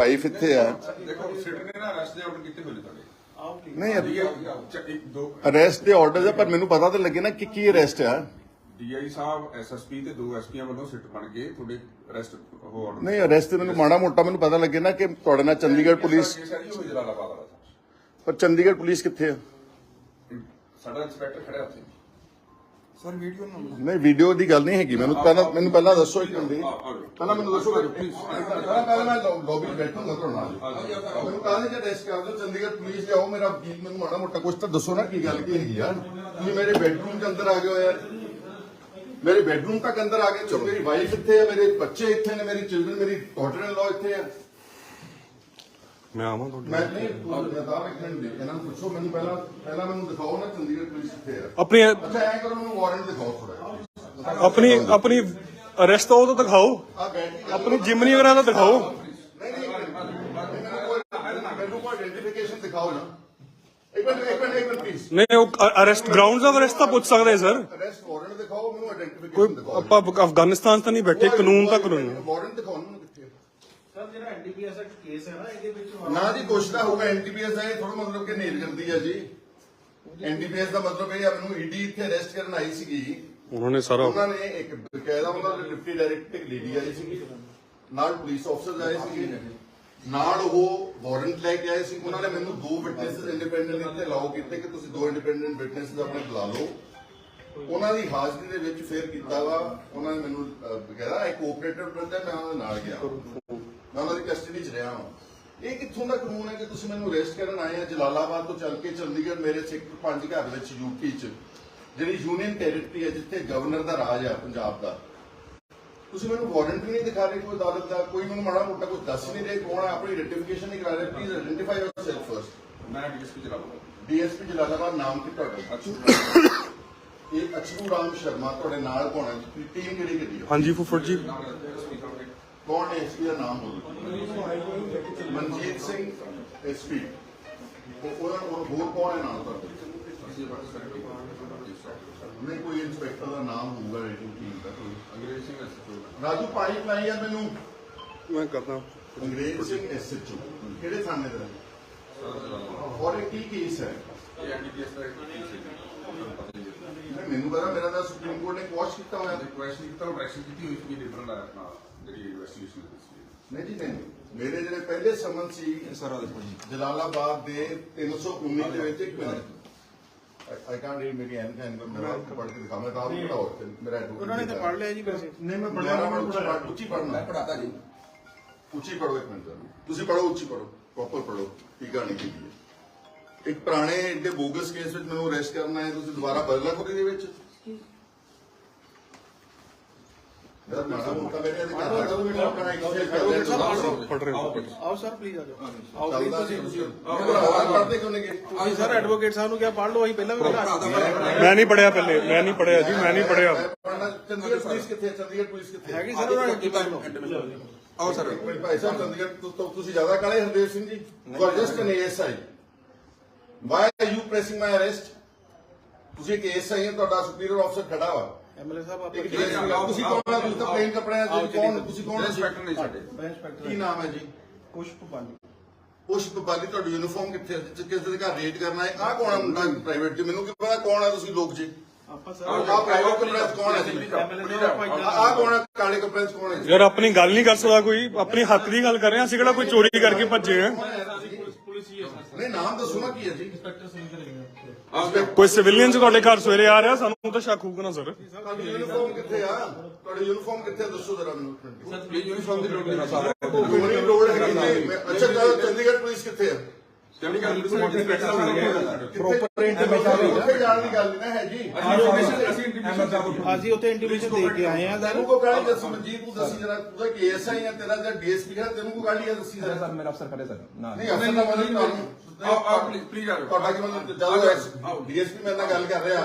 Wife ਇੱਥੇ ਆ? ਦੇਖੋ ਸਿਟ ਨੇ ਨਾ ਅਰੈਸਟ ਦੇ ਆਰਡਰ ਹੋਏ ਨੇ ਤੁਹਾਡੇ। ਨਹੀਂ ਡੀਆਈ ਇੱਕ ਦੋ। ਅਰੈਸਟ ਦੇ ਆਰਡਰ ਆ ਪਰ ਮੈਨੂੰ ਪਤਾ ਤਾਂ ਲੱਗੇ ਨਾ ਕਿ ਕੀ ਅਰੈਸਟ ਆ। ਡੀਆਈ ਸਾਹਿਬ ਐਸਐਸਪੀ ਤੇ ਦੋ ਐਸਪੀਆਂ ਵੱਲੋਂ ਸਿਟ ਬਣ ਕੇ ਤੁਹਾਡੇ ਅਰੈਸਟ ਹੋ ਆਰਡਰ ਨਹੀਂ ਅਰੈਸਟ ਮੈਨੂੰ ਮਾੜਾ ਮੋਟਾ ਮੈਨੂੰ ਪਤਾ ਲੱਗੇ ਨਾ ਕਿ ਤੁਹਾਡੇ ਨਾਲ ਚੰਡੀਗੜ੍ਹ ਪੁਲਿਸ ਪਰ ਚੰਡੀਗੜ੍ਹ ਪੁਲਿਸ ਕਿੱਥੇ ਆ? ਸਾਡਾ ਇੰਸਪੈਕਟਰ ਖੜਿਆ ਉੱਥੇ। ਸਰ ਵੀਡੀਓ ਨਾ ਨਹੀਂ ਵੀਡੀਓ ਦੀ ਗੱਲ ਨਹੀਂ ਹੈਗੀ। ਮੈਨੂੰ ਪਹਿਲਾਂ ਮੈਨੂੰ ਪਹਿਲਾਂ ਦੱਸੋ ਇੱਕ ਮਿੰਟ ਆ- ਆ। ਪਹਿਲਾਂ ਮੈਨੂੰ ਦੱਸੋ ਪਲੀਜ਼ ਪਹਿਲਾਂ ਮੈਂ ਲੌਬੀ ਬੈਠੂੰਗਾ ਤੁਹਾਡੇ ਨਾਲ। ਮੈਨੂੰ ਕਾਹਦੇ ਚ ਅਰੈਸਟ ਕਰ ਦਿਓ? ਚੰਡੀਗੜ੍ਹ ਪੁਲਿਸ ਲਿਆਓ ਮੇਰਾ ਵਕੀਲ ਮੈਨੂੰ ਮਾੜਾ ਮੋਟਾ ਕੁਝ ਤਾਂ ਦੱਸੋ ਨਾ ਕੀ ਗੱਲ ਕੀ ਹੈਗੀ ਯਾਰ ਤੁਸੀਂ ਮੇਰੇ ਬੈਡਰੂਮ ਦੇ ਅੰਦਰ ਆ ਗਏ ਹੋ ਯਾਰ। ਮੇਰੇ ਬੈਡਰੂਮ ਤੱਕ ਅੰਦਰ ਆ ਗਏ। ਚਲੋ ਮੇਰੀ ਵਾਈਫ ਇੱਥੇ ਹੈ ਮੇਰੇ ਬੱਚੇ ਇੱਥੇ ਨੇ ਮੇਰੀ ਚਿਲਡਰਨ ਮੇਰੀ ਡਾਟਰ ਇਨ ਲਾਅ ਇੱਥੇ ਹੈ ਮੈਂ ਆਵਾਂ ਤੁਹਾਡੇ ਮੈਂ ਨਹੀਂ ਨਜ਼ਾਰ ਇੱਕ ਮਿੰਟ ਦੇ ਇਹਨਾਂ ਨੂੰ ਪੁੱਛੋ ਮੈਨੂੰ ਪਹਿਲਾਂ ਪਹਿਲਾਂ ਮੈਨੂੰ ਦਿਖਾਓ ਨਾ ਚੰਡੀਗੜ੍ਹ ਪੁਲਿਸ ਕਿੱਥੇ ਹੈ ਆਪਣੀ ਅੱਛਾ ਐਂ ਕਰੋ ਮੈਨੂੰ ਵਾਰੰਟ ਦਿਖਾਓ ਥੋੜਾ ਆਪਣੀ ਆਪਣੀ ਅਰੈਸਟ ਤਾਂ ਉਹ ਤਾਂ ਦਿਖਾਓ। ਆ ਆਪਣੀ ਜਿਮਨੀ ਵਗੈਰਾ ਤਾਂ ਦਿਖਾਓ। ਨਹੀਂ ਨਹੀਂ ਮੈਨੂੰ ਕੋਈ ਆਇਡੈਂਟੀਫਿਕੇਸ਼ਨ ਦਿਖਾਓ ਨਾ। ਇੱਕ ਮਿੰਟ ਇੱਕ ਮਿੰਟ ਇੱਕ ਮਿੰਟ ਪਲੀਜ਼ ਨਹੀਂ ਉਹ ਅਰੈਸਟ ਗਰਾਊਂਡਸ ਆਫ ਅਰੈਸਟ ਤਾਂ ਪੁੱਛ ਸਕਦੇ ਸਰ ਅਰੈਸਟ ਵਾਰੰਟ ਦਿਖਾਓ ਮੈਨੂੰ ਆਇਡੈਂਟੀਫਿਕੇਸ਼ਨ ਦਿਖਾਓ। ਆਪਾਂ ਅਫਗਾਨਿਸਤਾਨ ਤਾਂ ਨਹੀਂ ਬੈਠੇ ਕਾਨੂੰਨ ਤਾਂ ਕਾਨੂੰਨ ਹੈ। ਵਾਰੰਟ ਦਿਖਾਓ ਨਾ ਮੈਨੂੰ ਕਿੱਥੇ ਹੈ। ਸਰ ਜਿਹੜਾ ਐਨਡੀਪੀਐਸ ਦਾ ਕੇਸ ਹੈ ਨਾ ਇਹਦੇ ਵਿੱਚ ਨਾ ਜੀ ਕੁਛ ਤਾਂ ਹੋਊਗਾ ਐਨਡੀਪੀਐਸ ਦਾ ਇਹ ਥੋੜਾ ਮਤਲਬ ਕਿ ਨੇਲ ਕਰਦੀ ਹੈ ਜੀ। ਐਨਡੀਪੀਐਸ ਦਾ ਮਤਲਬ ਇਹ ਆ ਮੈਨੂੰ ਈਡੀ ਇੱਥੇ ਅਰੈਸਟ ਕਰਨ ਆਈ ਸੀਗੀ। ਉਹਨਾਂ ਨੇ ਸਾਰਾ ਉਹਨਾਂ ਨੇ ਇੱਕ ਬਕਾਇਦਾ ਉਹਨਾਂ ਦੇ ਡਿਪਟੀ ਡਾਇਰੈਕਟਰ ਇੱਕ ਲੇਡੀ ਆਈ ਸੀਗੀ। ਨਾਲ ਪੁਲਿਸ ਅਫਸਰ ਆਏ ਸੀਗੇ। ਨਾਲ ਉਹ ਵਾਰੰਟ ਲੈ ਕੇ ਆਏ ਸੀ। ਉਹਨਾਂ ਨੇ ਮੈਨੂੰ ਦੋ ਵਿਟਨੈਸਸ ਇੰਡੀਪੈਂਡੈਂਟ ਇੱਥੇ ਲਾਓ ਕੀਤੇ ਕਿ ਤੁਸੀਂ ਦੋ ਇੰਡੀਪੈਂਡੈਂਟ ਵਿਟਨੈਸਸ ਆਪਣੇ ਬੁਲਾ ਲਓ। ਉਹਨਾਂ ਦੀ ਹਾਜ਼ਰੀ ਦੇ ਵਿੱਚ ਫੇਰ ਕੀਤਾ ਵਾ। ਉਹਨਾਂ ਨੇ ਮੈਨੂੰ ਬਕਾਇਦਾ ਇੱਕ ਕੋਆਪਰੇਟਰ ਬੰਦਾ ਮੈਂ ਉਹਨਾਂ ਨਾਲ ਗਿਆ। ਮੈਂ ਉਹਨਾਂ ਦੀ ਕਸਟਡੀ 'ਚ ਰਿਹਾ ਹਾਂ। ਇਹ ਕਿੱਥੋਂ ਦਾ ਕਾਨੂੰਨ ਹੈ ਕਿ ਤੁਸੀਂ ਮੈਨੂੰ ਅਰੈਸਟ ਕਰਨ ਆਏ ਆ? ਜਲਾਲਾਬਾਦ ਤੋਂ ਚੱਲ ਕੇ ਚੰਡੀਗੜ੍ਹ ਮੇਰੇ ਸੈਕਟਰ 5 ਘਰ ਵਿੱਚ ਯੂਪੀ 'ਚ ਜਿਹੜੀ ਯੂਨੀਅਨ ਟੈਰੀਟਰੀ ਹੈ ਜਿੱਥੇ ਗਵਰਨਰ ਦਾ ਰਾਜ ਹੈ ਪੰਜਾਬ ਦਾ। ਤੁਸੀਂ ਮੈਨੂੰ ਵਾਰੰਟ ਵੀ ਨਹੀਂ ਦਿਖਾ ਰਹੇ ਕੋਈ ਅਦਾਲਤ ਦਾ ਕੋਈ ਮੈਨੂੰ ਮਾੜਾ ਮੋਟਾ ਕੁਝ ਦੱਸ ਨਹੀਂ ਰਹੇ ਕੌਣ ਹੈ ਆਪਣੀ ਆਈਡੈਂਟੀਫਿਕੇਸ਼ਨ ਨਹੀਂ ਕਰਾ ਰਹੇ ਪਲੀਜ਼ ਆਈਡੈਂਟੀਫਾਈ ਯੋਰਸੈਲਫ ਫਰਸਟ ਮੈਂ ਡੀਐਸਪੀ ਜਲਾਲਾਬਾਦ। ਡੀਐਸਪੀ ਜਲਾਲਾਬਾਦ ਨਾਮ ਕੀ ਤੁਹਾਡਾ? ਅੱਛਾ। ਇਹ ਅਛਰੂ ਰਾਮ ਸ਼ਰਮਾ ਤੁਹਾਡੇ ਨਾਲ ਕੌਣ ਹੈ? ਟੀਮ ਕਿਹੜੀ ਕਿਹੜੀ ਹੈ? ਹਾਂਜੀ ਫੁੱਫੜ ਜੀ। ਕੌਣ ਹੈ ਐਸਪੀ ਦਾ ਨਾਮ ਬੋਲੋ ਮਨਜੀਤ ਸਿੰਘ ਐਸਪੀ ਉਹਨਾਂ ਉਹ ਹੋਰ ਕੌਣ ਹੈ ਨਾਲ ਤੁਹਾਡੇ? ਨਹੀਂ ਕੋਈ ਇੰਸਪੈਕਟਰ ਦਾ ਨਾਮ ਹੋਊਗਾ ਰੇਟਿੰਗ ਟੀਮ ਦਾ ਕੋਈ। ਅੰਗਰੇਜ਼ ਸਿੰਘ ਐਸਐਸਪੀ ਰਾਜੂ ਪਾਣੀ ਪਾਈ ਯਾਰ ਮੈਨੂੰ। ਮੈਂ ਕਰਦਾ। ਅੰਗਰੇਜ਼ ਸਿੰਘ ਐਸਐਚਓ ਕਿਹੜੇ ਥਾਣੇ ਦਾ ਔਰ ਇਹ ਕੀ ਕੇਸ ਹੈ? ਇਹ ਐਨਡੀਪੀਐਸ ਦਾ ਕੇਸ ਹੈ। ਮੈਨੂੰ ਪਤਾ ਮੇਰਾ ਤਾਂ ਸੁਪਰੀਮ ਕੋਰਟ ਨੇ ਕੁਐਸ਼ ਕੀਤਾ ਹੋਇਆ। ਰਿਕੁਐਸਟ ਕੀਤਾ ਉਹ ਡਾਇਰੈਕਸ਼ਨ ਕੀਤੀ ਹੋਈ ਸੀ ਲਿਬਰਲ ਆਪਣਾ ਜਿਹੜੀ ਇਨਵੈਸਟੀਗੇਸ਼ਨ ਸੀ। ਨਹੀਂ ਜੀ ਨਹੀਂ। ਮੇਰੇ ਜਿਹੜੇ ਪਹਿਲੇ ਸਮਨ ਸੀ ਜਲਾਲਾਬਾਦ ਦੇ 319 ਦੇ ਵਿੱਚ ਇੱਕ ਮਿੰਟ। ਆਈ ਕੈਨਟ ਰੀਡ ਮੇਰੀ ਐਨ ਕੈਨ ਮੈਂ ਪੜ੍ਹ ਕੇ ਦਿਖਾਵਾਂ ਤਾਂ ਆਪ ਪੜਾਓ ਮੇਰਾ advocate ਉਹਨਾਂ ਨੇ ਤਾਂ ਪੜ੍ਹ ਲਿਆ ਜੀ ਵੈਸੇ। ਨਹੀਂ ਮੈਂ ਮੈਂ ਉੱਚੀ ਪੜ੍ਹ ਉੱਚੀ ਪੜ੍ਹਨਾ। ਮੈਂ ਪੜਾਤਾ ਜੀ। ਉੱਚੀ ਪੜੋ ਇੱਕ ਮਿੰਟ। ਤੁਸੀਂ ਪੜੋ ਉੱਚੀ ਪੜੋ ਪ੍ਰੋਪਰ ਪੜੋ ਠੀਕ ਆ ਨਹੀਂ ਕੀ ਹੈ। ਇੱਕ ਪੁਰਾਣੇ ਏਡੇ ਬੋਗਸ ਕੇਸ ਵਿੱਚ ਮੈਨੂੰ ਅਰੈਸਟ ਕਰਨਾ ਹੈ ਤੁਸੀਂ ਦੁਬਾਰਾ ਬਦਲਾ ਖੋਰੀ ਦੇ ਵਿੱਚ? ਯਾਰ ਮਾੜਾ ਮੋਟਾ ਮੈਂ ਆਪਣਾ ਐਕਸਰਸਾਈਜ਼ ਕਰ ਰਿਹਾ ਪੜ ਰਹੇ ਹੋ। ਆਓ ਸਰ ਪਲੀਜ਼ ਆ ਜਾਓ। ਆਓ ਪਲੀਜ਼ ਚੱਲਦਾ ਤੁਸੀਂ ਸੀ ਤੁਸੀਂ। ਪੜਦੇ ਕਿਉਂ ਨਹੀਂ ਗਏ ਤੁਸੀਂ ਸਰ ਐਡਵੋਕੇਟ ਸਾਹਿਬ ਨੂੰ ਕਿਹਾ ਪੜ੍ਹ ਲਓ ਅਸੀਂ ਪਹਿਲਾਂ ਵੀ ਪੜ੍ਹਾ ਮੈਂ ਨਹੀਂ ਪੜਿਆ ਪਹਿਲੇ ਮੈਂ ਨਹੀਂ ਪੜਿਆ ਜੀ ਮੈਂ ਨਹੀਂ ਪੜਿਆ ਚੰਡੀਗੜ੍ਹ ਪੁਲਿਸ ਕਿੱਥੇ ਹੈ? ਚੰਡੀਗੜ੍ਹ ਪੁਲਿਸ ਕਿੱਥੇ ਹੈ? ਹੈਗੀ ਸਰ ਉਹਨਾਂ ਨੇ ਆਓ ਸਰ। ਭਾਈ ਸਾਹਿਬ ਚੰਡੀਗੜ੍ਹ ਤੋਂ- ਤੁਸੀਂ ਜ਼ਿਆਦਾ ਕਾਲੇ Hardev Singh ji. You are just an ASI why are you pressing my arrest ਤੁਸੀਂ ਏਐਸਆਈ ਹੈ ਤੁਹਾਡਾ ਸੁਪੀਰੀਅਰ ਅਫਸਰ ਖੜਾ ਵਾ। ਐਮਐਲਏ ਸਾਹਿਬ ਆਪਾਂ ਤੁਸੀਂ ਕੌਣ ਹੋ ਤੁਸੀਂ ਤਾਂ ਪਲੇਨ ਕੱਪੜਿਆਂ ਦੇ ਕੌਣ ਤੁਸੀਂ ਕੌਣ? ਇੰਸਪੈਕਟਰ ਨਹੀਂ ਸਾਡੇ। ਇੰਸਪੈਕਟਰ ਕੀ ਨਾਮ ਹੈ ਜੀ? ਪੁਸ਼ਪ ਬਾਲੀ ਪੁਸ਼ਪ ਬਾਲੀ ਤੁਹਾਡੀ ਯੂਨੀਫਾਰਮ ਕਿੱਥੇ ਹੈ ਕਿਸ ਦੇ ਘਰ ਰੇਡ ਕਰਨਾ ਹੈ। ਆਹ ਕੌਣ ਹੈ ਮੁੰਡਾ ਪ੍ਰਾਈਵੇਟ ਜੀ ਮੈਨੂੰ ਕੀ ਪਤਾ ਕੌਣ ਹੈ ਤੁਸੀਂ ਲੋਕ ਜੀ ਆਪਾਂ ਸਰ ਪ੍ਰਾਈਵੇਟ ਕੱਪੜਿਆਂ 'ਚ ਕੌਣ ਹੈ ਜੀ? ਐਮਐਲਏ ਸਾਹਿਬ ਆਪਾਂ ਇੱਦਾਂ ਆਹ ਕੌਣ ਹੈ ਕਾਲੇ ਕੱਪੜਿਆਂ 'ਚ ਕੌਣ ਹੈ ਜੀ? ਯਾਰ ਆਪਣੀ ਗੱਲ ਨਹੀਂ ਕਰ ਸਕਦਾ ਕੋਈ। ਆਪਣੀ ਹੱਕ ਦੀ ਗੱਲ ਕਰ ਰਹੇ। ਹਾਂ ਅਸੀਂ ਕਿਹੜਾ ਕੋਈ ਚੋਰੀ ਕਰਕੇ ਭੱਜੇ ਆ? ਨਹੀਂ ਨਾਮ ਦੱਸੋ ਨਾ ਕੀ ਹੈ ਜੀ। ਕੋਈ ਸਿਵਿਲੀਅਨ ਤੁਹਾਡੇ ਘਰ ਸਵੇਰੇ ਆ ਰਿਹਾ? ਸਾਨੂੰ ਤਾਂ ਸ਼ੱਕ ਹੋਊਗਾ ਨਾ ਸਰ। ਤੁਹਾਡੀ ਯੂਨੀਫਾਰਮ ਕਿੱਥੇ ਆ? ਤੁਹਾਡੀ ਯੂਨੀਫਾਰਮ ਕਿੱਥੇ? ਦੱਸੋ ਜ਼ਰਾ ਮੈਨੂੰ। ਇਹ ਯੂਨੀਫਾਰਮ ਦੀ ਲੋੜ ਨਹੀਂ। ਸਾਰਾ ਲੋੜ ਹੈ ਅੱਛਾ ਚੰਡੀਗੜ੍ਹ ਪੁਲਿਸ ਕਿੱਥੇ ਆ? ਚੰਡੀਗੜ੍ਹ ਪੁਲਿਸ ਦੇ ਇੰਸਪੈਕਟਰ ਪ੍ਰੋਪਰ ਇੰਟੀਮੇਸ਼ਨ ਉੱਥੇ ਜਾਣ ਦੀ ਗੱਲ ਨਹੀਂ ਨਾ ਹੈ ਜੀ। ਅਸੀਂ ਉੱਥੇ ਇੰਟੀਮੇਸ਼ਨ ਦੇ ਕੇ ਆਏ ਆ ਸਰ। ਤੈਨੂੰ ਕੋ ਗਾਲੀ ਦੱਸ ਮਨਜੀਤ ਤੂੰ ਦੱਸੀ ਜਰਾ ਤੂੰ ਤਾਂ ਕੇਐਸਆਈ ਆ ਤੇਰਾ ਜਿਹੜਾ ਡੀਐਸਪੀ ਹੈ ਤੈਨੂੰ ਕੋ ਗਾਲੀ ਆ ਦੱਸੀ ਜਰਾ। ਸਰ ਮੇਰਾ ਅਫਸਰ ਖੜੇ ਸਰ। ਨਾ। ਨਹੀਂ ਅਫਸਰ ਦਾ ਮਤਲਬ ਤੁਹਾਨੂੰ ਆਓ ਆਓ ਪਲੀਜ਼ ਪਲੀਜ਼ ਆ ਜਾਓ। ਤੁਹਾਡਾ ਕੀ ਮਤਲਬ? ਜਦੋਂ ਡੀਐਸਪੀ ਮੇਰੇ ਨਾਲ ਗੱਲ ਕਰ ਰਿਹਾ।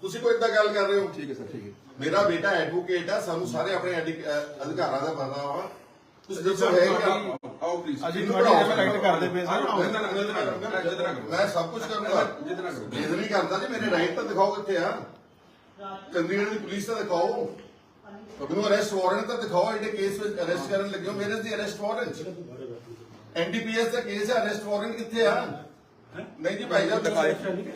ਤੁਸੀਂ ਕੋਈ ਇਦਾਂ ਗੱਲ ਕਰ ਰਹੇ ਹੋ? ਠੀਕ ਹੈ ਸਰ ਠੀਕ ਹੈ। ਮੇਰਾ ਬੇਟਾ ਐਡਵੋਕੇਟ ਆ ਸਾਨੂੰ ਸਾਰੇ ਆਪਣੇ ਅਧਿਕਾਰਾਂ ਦਾ ਪਤਾ ਵਾ। ਤੁਸੀਂ ਦੱਸੋ ਹੈ ਕਿ ਆਓ ਪਲੀਜ਼ ਅਸੀਂ ਤੁਹਾਡੀ ਰਿਸਪੈਕਟ ਕਰਦੇ ਪਏ ਸਰ। ਜਿੱਦਾਂ ਨਾ ਜਿੱਦਾਂ ਨਾ ਜਿੱਦਾਂ ਨਾ ਮੈਂ ਸਭ ਕੁਝ ਕਰੂੰਗਾ। ਜਿੱਦਾਂ ਨਹੀਂ ਕਰਦਾ ਜੀ ਮੇਰੇ ਰਾਈਟ ਤਾਂ ਦਿਖਾਓ ਕਿੱਥੇ ਆ। ਚੰਡੀਗੜ੍ਹ ਦੀ ਪੁਲਿਸ ਤਾਂ ਦਿਖਾਓ। ਮੈਨੂੰ ਅਰੈਸਟ ਵਾਰੰਟ ਤਾਂ ਦਿਖਾਓ ਇਹਦੇ ਕੇਸ ਵਿੱਚ ਅਰੈਸਟ ਕਰਨ ਲੱਗੇ ਹੋ। ਮੇਰੇ ਦੀ ਅਰੈਸਟ ਵਾਰੰਟ ਐਨਡੀਪੀਐਸ ਦਾ ਕੇਸ ਹੈ ਅਰੈਸਟ ਵਾਰੰਟ ਕਿੱਥੇ ਆ? ਨਹੀਂ ਜੀ ਭਾਈ ਸਾਹਿਬ ਦਿਖਾਓ।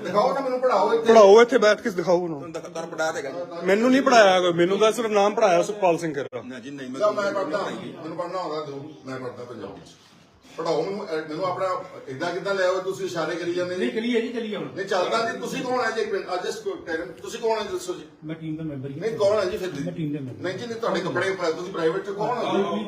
ਦਿਖਾਓ ਨਾ ਮੈਨੂੰ ਪੜਾਓ ਇੱਥੇ। ਪੜਾਓ ਇੱਥੇ ਬੈਠ ਕੇ ਦਿਖਾਓ ਉਹਨੂੰ। ਤੁਹਾਨੂੰ ਪੜਾ ਦੇਗਾ ਮੈਨੂੰ ਨਹੀਂ ਪੜਾਇਆ ਕੋਈ ਮੈਨੂੰ ਤਾਂ ਸਿਰਫ ਨਾਮ ਪੜਾਇਆ ਸੁਖਪਾਲ ਸਿੰਘ ਖੇਰਾ। ਨਾ ਜੀ ਨਹੀਂ ਜਾਂ ਮੈਂ ਪੜਦਾ ਮੈਨੂੰ ਪੜਨਾ ਆਉਂਦਾ ਦੋ ਮੈਂ ਪੜਦਾ ਪੰਜਾਬੀ ਪੜਾਓ ਮੈਨੂੰ ਅਹ ਮੈਨੂੰ ਆਪਣਾ ਇਦਾਂ ਕਿੱਦਾਂ ਲੈ ਆਓ ਤੁਸੀਂ ਇਸ਼ਾਰੇ ਕਰੀ ਜਾਂਦੇ ਨਹੀਂ ਜੀ ਚਲੀਏ ਜੀ ਚਲੀਏ ਹੁਣ। ਨਹੀਂ ਚੱਲਦਾ ਜੀ ਤੁਸੀਂ ਕੌਣ ਹੈ ਜੀ ਇੱਕ ਮਿੰਟ ਜਸਟ ਤੁਸੀਂ ਕੌਣ ਹੈ ਜੀ ਦੱਸੋ ਜੀ। ਮੈਂ ਟੀਮ ਦਾ ਮੈਂਬਰ ਹੀ ਨਹੀਂ ਕੌਣ ਹੈ ਜੀ ਫਿਰ ਮੈਂ ਟੀਮ ਦੇ ਮੈਂਬਰ ਨਹੀਂ ਜੀ ਨਹੀਂ ਤੁਹਾਡੇ ਕੱਪੜੇ ਪਾ- ਤੁਸੀਂ ਪ੍ਰਾਈਵੇਟ ਚ ਕੌਣ ਹੋ ਜੀ?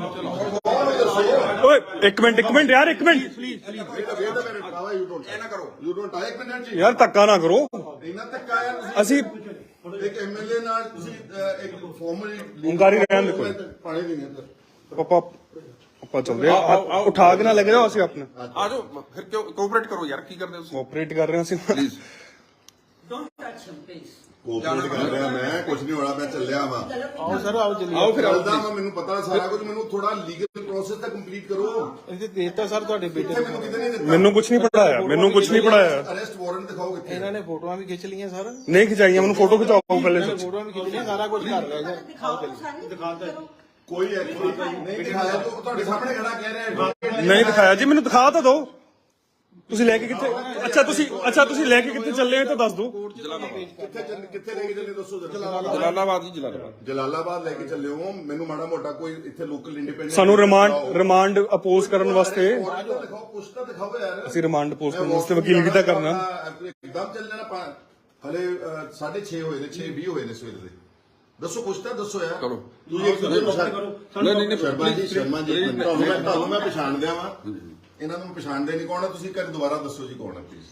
ਕੌਣ ਹੈ ਦੱਸੋ। ਓਏ ਇੱਕ ਮਿੰਟ ਇੱਕ ਮਿੰਟ ਯਾਰ ਇੱਕ ਮਿੰਟ। ਵੇਟ ਅ ਮਿੰਟ ਆਵਾ ਯੂ ਡੋਨਟ ਇਹ ਨਾ ਕਰੋ। ਯੂ ਡੋਨਟ ਆ ਇੱਕ ਮਿੰਟ ਜੀ। ਯਾਰ ਧੱਕਾ ਨਾ ਕਰੋ। ਇੰਨਾ ਤੱਕ ਆਇਆ ਤੁਸੀਂ। ਅਸੀਂ ਇੱਕ ਐਮਐਲਏ ਨਾਲ ਤੁਸੀਂ ਅਹ, ਇੱਕ ਫਾਰਮਲ ਓਂਕਾਰੀ ਰਹਿਣ ਦੇ ਕੋਈ। ਪਾਣੀ ਨਹੀਂ ਅੰਦਰ। ਪਾਪਾ ਆਪਾਂ ਚੱਲਦੇ ਆ ਉਠਾ ਕੇ ਨਾ ਲੱਗ ਜਾਓ ਅਸੀਂ ਆਪਣੇ। ਆ ਜਾਓ ਫਿਰ ਕਿਉਂ ਕੋਆਪਰੇਟ ਕਰੋ ਯਾਰ ਕੀ ਕਰਦੇ ਹੋ ਤੁਸੀਂ? ਆਪਰੇਟ ਕਰ ਰਹੇ ਹਾਂ ਅਸੀਂ। ਪਲੀਜ਼ ਕੋਪਰੇਟ ਕਰ ਰਿਹਾ ਮੈਂ ਕੁਝ ਨਹੀਂ ਹੋਣਾ ਮੈਂ ਚੱਲਿਆ ਵਾਂ। ਆਓ ਸਰ ਆਓ ਜਲਦੀ ਆਓ ਫਿਰ ਚੱਲਦਾ ਵਾਂ ਮੈਨੂੰ ਪਤਾ ਸਾਰਾ ਕੁਝ ਮੈਨੂੰ ਥੋੜਾ ਲੀਗਲ ਪ੍ਰੋਸੈਸ ਤਾਂ ਕੰਪਲੀਟ ਕਰੋ। ਇਹਦੇ ਦੇਤਾ ਸਰ ਤੁਹਾਡੇ ਬੇਟੇ ਇੱਥੇ ਨੂੰ ਮੈਨੂੰ ਕਿਤੇ ਨਹੀਂ ਦਿੱਤਾ। ਮੈਨੂੰ ਕੁਝ ਨਹੀਂ ਪੜਾਇਆ ਮੈਨੂੰ ਕੁਝ ਨਹੀਂ ਪੜਾਇਆ ਅਰੈਸਟ ਵਾਰੰਟ ਦਿਖਾਓ ਕਿੱਥੇ ਇਹਨਾਂ ਨੇ ਫੋਟੋਆਂ ਵੀ ਖਿੱਚ ਲਈਆਂ ਸਰ। ਨਹੀਂ ਖਿਚਾਈਆਂ ਮੈਨੂੰ ਫੋਟੋ ਖਿਚਾਓ ਪਹਿਲੇ ਫੋਟੋਆਂ ਵੀ ਖਿੱਚ ਲਈਆਂ ਸਾਰਾ ਕੁਝ ਕਰ ਲਿਆ ਸਰ ਕੋਈ ਨਹੀਂ ਦਿਖਾਇਆ। ਤੋ ਤੁਹਾਡੇ ਸਾਹਮਣੇ ਖੜਾ ਕਹਿ ਰਿਹਾ ਹੈ। ਨਹੀਂ ਦਿਖਾਇਆ। ਜੀ ਮੈਨੂੰ ਦਿਖਾ ਤਾਂ ਦਿਓ ਤੁਸੀਂ ਲੈ ਕੇ ਕਿੱਥੇ ਅੱਛਾ ਤੁਸੀਂ ਅੱਛਾ ਤੁਸੀਂ ਲੈ ਕੇ ਕਿੱਥੇ ਚੱਲੇ ਹੋ ਤਾਂ ਦੱਸ ਦਿਓ ਕਿੱਥੇ ਚੱਲ ਕਿੱਥੇ ਲੈ ਕੇ ਚੱਲੇ ਦੱਸੋ ਜਰਾ। ਜਲਾਲਾਬਾਦ। ਜੀ ਜਲਾਲਾਬਾਦ। ਜਲਾਲਾਬਾਦ ਲੈ ਕੇ ਚੱਲੇ ਹੋ। ਮੈਨੂੰ ਮਾੜਾ ਮੋਟਾ ਕੋਈ ਇੱਥੇ ਲੋਕਲ ਇੰਡੀਪੈਂਡੈਂਟ ਸਾਨੂੰ ਰਿਮਾਂਡ ਰਿਮਾਂਡ ਅਪੋਜ਼ ਕਰਨ ਵਾਸਤੇ ਦਿਖਾਓ ਕੁਛ ਤਾਂ ਦਿਖਾਓ ਯਾਰ। ਅਸੀਂ ਰਿਮਾਂਡ ਅਪੋਜ਼ ਕਰਨ ਵਾਸਤੇ ਵਕੀਲਗੀ ਤਾਂ ਕਰਨਾ? ਇੱਕਦਮ ਚੱਲ ਜਾਣਾ ਪਾ- ਹਲੇ 6:30 ਹੋਏ ਨੇ 6:20 ਹੋਏ ਨੇ ਸਵੇਰ ਦੇ। ਦੱਸੋ ਕੁਛ ਤਾਂ ਦੱਸੋ ਯਾਰ। ਕਰੋ। ਤੁਸੀਂ ਇੱਕ ਦੂਜੇ ਨੂੰ ਸ਼ਰ- ਨਹੀਂ ਨਹੀਂ ਨਹੀਂ ਸ਼ਰਮਾ ਜੀ ਸ਼ਰਮਾ ਜੀ ਤੁਹਾਨੂੰ ਮੈਂ ਤੁਹਾਨੂੰ ਮੈਂ ਪਛਾਣਦਿਆ ਵਾਂ। ਇਹਨਾਂ ਨੂੰ ਪਛਾਣਦੇ ਨਹੀਂ ਕੌਣ ਹੈ ਤੁਸੀਂ ਕਰ ਦੁਬਾਰਾ ਦੱਸੋ ਜੀ ਕੌਣ ਹੈ ਪਲੀਜ਼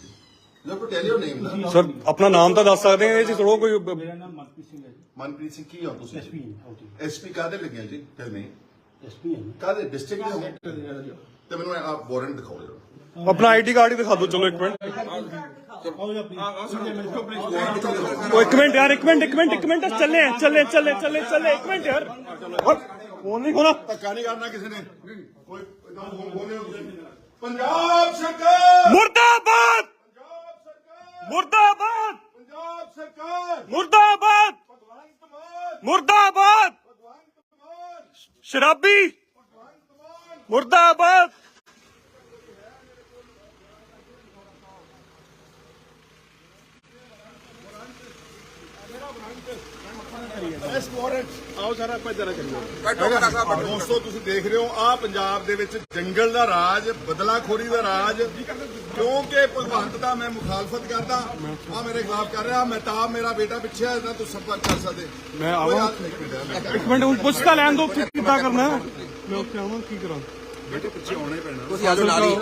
ਜਦ ਕੋ ਟੈਲ ਯੋਰ ਨੇਮ ਸਰ ਆਪਣਾ ਨਾਮ ਤਾਂ ਦੱਸ ਸਕਦੇ ਆ ਇਹ ਚ ਥੋੜਾ ਕੋਈ ਮੇਰਾ ਨਾਮ ਮਨਪ੍ਰੀਤ ਸਿੰਘ ਹੈ ਜੀ। ਮਨਪ੍ਰੀਤ ਸਿੰਘ ਕੀ ਹੋ ਤੁਸੀਂ? ਐਸਪੀ ਹਾਂ ਜੀ ਐਸਪੀ ਕਾਦੇ ਲੱਗਿਆ ਜੀ? ਟੈਲ ਮੀ ਐਸਪੀ ਹਾਂ। ਕਾਦੇ ਡਿਸਟ੍ਰਿਕਟ ਦੇ ਹੋ? ਤੇ ਮੈਨੂੰ ਆਪ ਵਾਰੰਟ ਦਿਖਾਓ ਜਰਾ। ਆਪਣਾ ਆਈਡੀ ਕਾਰਡ ਹੀ ਦਿਖਾ ਦਿਓ ਚਲੋ ਇੱਕ ਮਿੰਟ। ਆਓ ਜੀ ਆਪਣੀ ਉਹ ਇੱਕ ਮਿੰਟ ਯਾਰ ਇੱਕ ਮਿੰਟ ਇੱਕ ਮਿੰਟ ਇੱਕ ਮਿੰਟ ਚੱਲੇ ਆ, ਚੱਲੇ ਚੱਲੇ ਚੱਲੇ ਚੱਲੇ ਇੱਕ ਮਿੰਟ ਯਾਰ ਫੋਨ ਨਹੀਂ ਖੋਣਾ ਧੱਕਾ ਨਹੀਂ ਕਰਨਾ ਕਿਸੇ ਨੇ ਕੋਈ ਇਦਾਂ ਫੋਨ ਖੋਲੇ ਪੰਜਾਬ ਸਰਕਾਰ ਮੁਰਦਾਬਾਦ ਪੰਜਾਬ ਸਰਕਾਰ ਮੁਰਦਾਬਾਦ ਪੰਜਾਬ ਸਰਕਾਰ ਮੁਰਦਾਬਾਦ ਭਗਵੰਤ ਮਾਨ ਮੁਰਦਾਬਾਦ ਭਗਵੰਤ ਮਾਨ ਸ਼ਰਾਬੀ ਭਗਵੰਤ ਮਾਨ ਮੁਰਦਾਬਾਦ ਅਰੈਸਟ ਵਾਰੰਟ ਆਓ ਸਰ ਆਪਾਂ ਸਾਹਿਬ ਬੈਠੋ ਦੋਸਤੋ ਤੁਸੀਂ ਦੇਖ ਰਹੇ ਹੋ ਆ ਪੰਜਾਬ ਦੇ ਵਿੱਚ ਜੰਗਲ ਦਾ ਰਾਜ ਬਦਲਾਖੋਰੀ ਦਾ ਰਾਜ। ਕਿਉਂਕਿ ਭਗਵੰਤ ਦਾ ਮੈਂ ਮੁਖਾਲਫਤ ਕਰਦਾ ਆ ਮੇਰੇ ਖਿਲਾਫ ਕਰ ਰਿਹਾ ਮਹਿਤਾਬ ਮੇਰਾ ਬੇਟਾ ਪਿੱਛੇ ਹੈ ਇਹਦਾ ਤੁਸੀਂ ਸੰਪਰਕ ਕਰ ਸਕਦੇ। ਮੈਂ ਆਵਾਂ। ਇੱਕ ਮਿੰਟ ਹੁਣ ਪੁੱਛ ਤਾਂ ਲੈਣ ਦੋ ਕਿੱਦਾਂ ਕਰਨਾ? ਮੈਂ ਉੱਥੇ ਆਵਾਂ ਕੀ ਕਰਾਂ? ਬੇਟੇ ਪਿੱਛੇ ਆਉਣਾ ਹੀ ਪੈਣਾ। ਤੁਸੀਂ ਆ ਜਾਓ ਨਾਲ ਹੀ।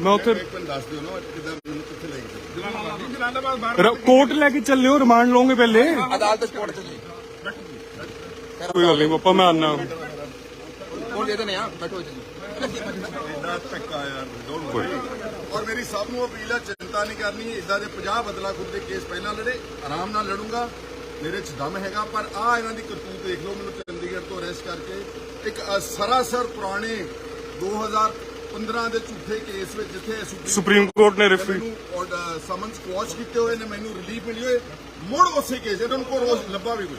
ਮੈਂ ਉੱਥੇ ਇੱਕ ਮਿੰਟ ਦੱਸ ਦਿਓ ਨਾ ਕਿਦਾਂ ਮੈਨੂੰ ਕਿੱਥੇ ਲੈ ਕੇ ਰ- ਕੋਰਟ ਲੈ ਕੇ ਚੱਲਿਓ ਰਿਮਾਂਡ ਲਓਗੇ ਪਹਿਲੇ। ਅਦਾਲਤ ਸਪੋਰਟ ਚ ਜੀ। ਕੋਈ ਗੱਲ ਨਹੀਂ ਪਾਪਾ ਮੈਂ ਆਨਾ। ਕੋਲ ਦੇ ਦੇਣੇ ਆ ਬੈਠੋ ਜੀ ਇੰਨਾ ਧੱਕਾ ਯਾਰ ਡੋਂਟ ਵਰੀ ਔਰ ਮੇਰੀ ਸਭ ਨੂੰ ਅਪੀਲ ਹੈ ਚਿੰਤਾ ਨਹੀਂ ਕਰਨੀ ਇਦਾਂ ਦੇ 50 ਬਦਲਾ ਖੁਦ ਦੇ ਕੇਸ ਪਹਿਲਾਂ ਲੜੇ ਆਰਾਮ ਨਾਲ ਲੜੂੰਗਾ। ਮੇਰੇ 'ਚ ਦਮ ਹੈਗਾ ਪਰ ਆ ਇਹਨਾਂ ਦੀ ਕਰਤੂਤ ਦੇਖ ਲਓ ਮੈਨੂੰ ਚੰਡੀਗੜ੍ਹ ਤੋਂ ਅਰੈਸਟ ਕਰਕੇ ਇੱਕ ਸਰਾਸਰ ਪੁਰਾਣੇ 2015 ਦੇ ਝੂਠੇ ਕੇਸ ਵਿੱਚ ਜਿੱਥੇ ਸੁਪਰੀਮ ਕੋਰਟ ਨੇ ਰਿਫਰੀ ਮੈਨੂੰ ਸਮਨਸ ਕੁਆਸ਼ ਕੀਤੇ ਹੋਏ ਨੇ ਮੈਨੂੰ ਰਿਲੀਫ ਮਿਲੀ ਹੋਏ। ਮੁੜ ਉਸੇ ਕੇਸ ਇਹਨਾਂ ਨੂੰ ਕੋਈ ਰੋਜ਼ ਲੱਭਾ ਵੀ ਕੁਝ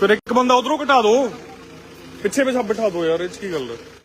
ਫਿਰ ਇੱਕ ਬੰਦਾ ਉਧਰੋਂ ਘਟਾ ਦਿਓ ਪਿੱਛੇ ਪਿਛਾ ਬਿਠਾ ਦਿਓ ਯਾਰ, ਇਹ ਚ ਕੀ ਗੱਲ ਹੈ?